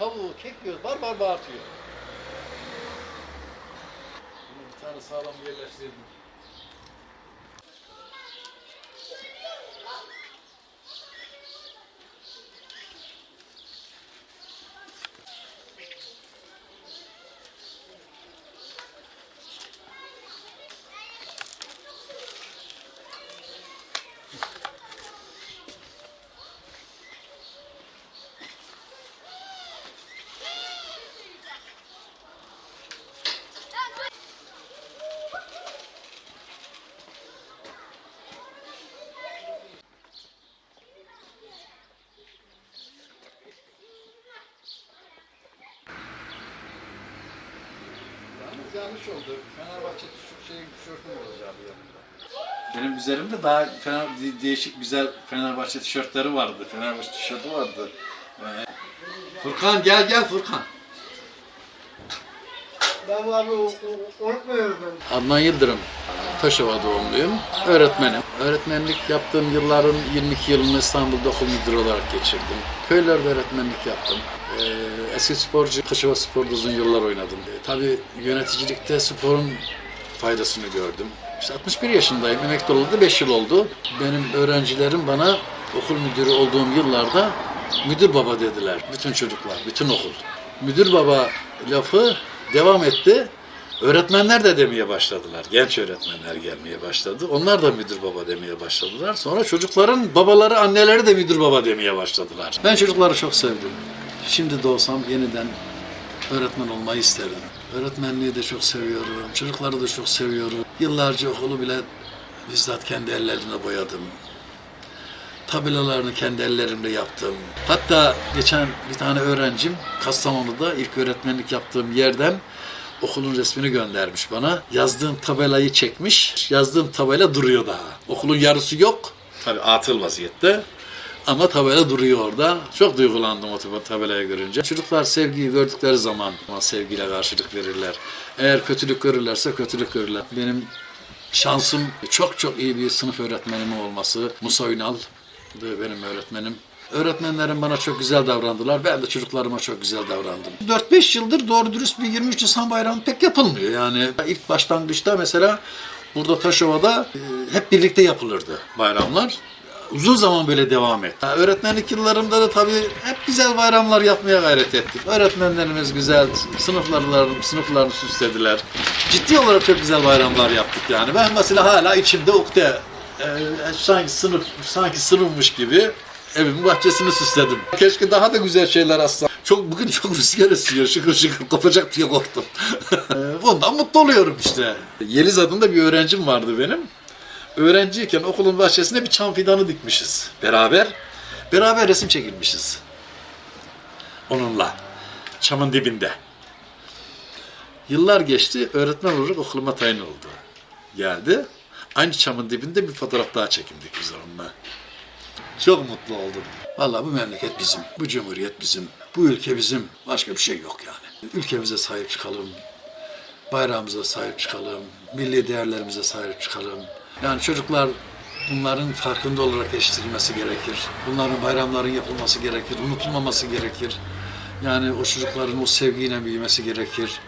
tavuğu, kek yiyoruz. Bar bar bağırtıyor. Bunu bir tane sağlam yerleştirdim. Yanlış oldu. Fenerbahçe şeyin tişörtüm olacaktı yanında. Benim üzerimde daha fener, de- değişik güzel Fenerbahçe tişörtleri vardı. Fenerbahçe tişörtü vardı. Ee, Furkan gel gel Furkan. Ben abi unutmuyorum ben. Adnan Yıldırım, Taşova doğumluyum. Öğretmenim. Öğretmenlik yaptığım yılların 22 yılını İstanbul'da okul müdürü olarak geçirdim. Köylerde öğretmenlik yaptım. Ee, eski sporcu, Taşova Spor'da uzun yıllar oynadım. Tabii yöneticilikte sporun faydasını gördüm. İşte 61 yaşındayım, emekli olalı 5 yıl oldu. Benim öğrencilerim bana okul müdürü olduğum yıllarda müdür baba dediler. Bütün çocuklar, bütün okul. Müdür baba lafı devam etti. Öğretmenler de demeye başladılar. Genç öğretmenler gelmeye başladı. Onlar da müdür baba demeye başladılar. Sonra çocukların babaları, anneleri de müdür baba demeye başladılar. Ben çocukları çok sevdim. Şimdi doğsam yeniden öğretmen olmayı isterdim. Öğretmenliği de çok seviyorum. Çocukları da çok seviyorum. Yıllarca okulu bile bizzat kendi ellerimle boyadım. Tabelalarını kendi ellerimle yaptım. Hatta geçen bir tane öğrencim Kastamonu'da ilk öğretmenlik yaptığım yerden okulun resmini göndermiş bana. Yazdığım tabelayı çekmiş. Yazdığım tabela duruyor daha. Okulun yarısı yok. Tabii atıl vaziyette. Ama tabela duruyor orada. Çok duygulandım o tab- tabelayı görünce. Çocuklar sevgiyi gördükleri zaman ama sevgiyle karşılık verirler. Eğer kötülük görürlerse kötülük görürler. Benim şansım çok çok iyi bir sınıf öğretmenim olması. Musa Ünal benim öğretmenim. Öğretmenlerim bana çok güzel davrandılar. Ben de çocuklarıma çok güzel davrandım. 4-5 yıldır doğru dürüst bir 23 Nisan bayramı pek yapılmıyor. Yani ilk başlangıçta mesela burada Taşova'da e, hep birlikte yapılırdı bayramlar. Uzun zaman böyle devam etti. Öğretmenlik yıllarımda da tabii hep güzel bayramlar yapmaya gayret ettik. Öğretmenlerimiz güzel, sınıflarını, sınıflarını süslediler. Ciddi olarak çok güzel bayramlar yaptık yani. Ben mesela hala içimde ukde, e, sanki sınıf, sanki sınıfmış gibi evimin bahçesini süsledim. Keşke daha da güzel şeyler aslında. Çok bugün çok rüzgar esiyor, şıkır şıkır kopacak diye korktum. Bundan mutlu oluyorum işte. Yeliz adında bir öğrencim vardı benim. Öğrenciyken okulun bahçesine bir çam fidanı dikmişiz beraber. Beraber resim çekilmişiz. Onunla. Çamın dibinde. Yıllar geçti, öğretmen olarak okuluma tayin oldu. Geldi. Aynı çamın dibinde bir fotoğraf daha çekindik biz onunla. Çok mutlu oldum. Vallahi bu memleket bizim, bu cumhuriyet bizim, bu ülke bizim. Başka bir şey yok yani. Ülkemize sahip çıkalım, bayrağımıza sahip çıkalım, milli değerlerimize sahip çıkalım. Yani çocuklar bunların farkında olarak yetiştirilmesi gerekir. Bunların bayramların yapılması gerekir, unutulmaması gerekir. Yani o çocukların o sevgiyle büyümesi gerekir.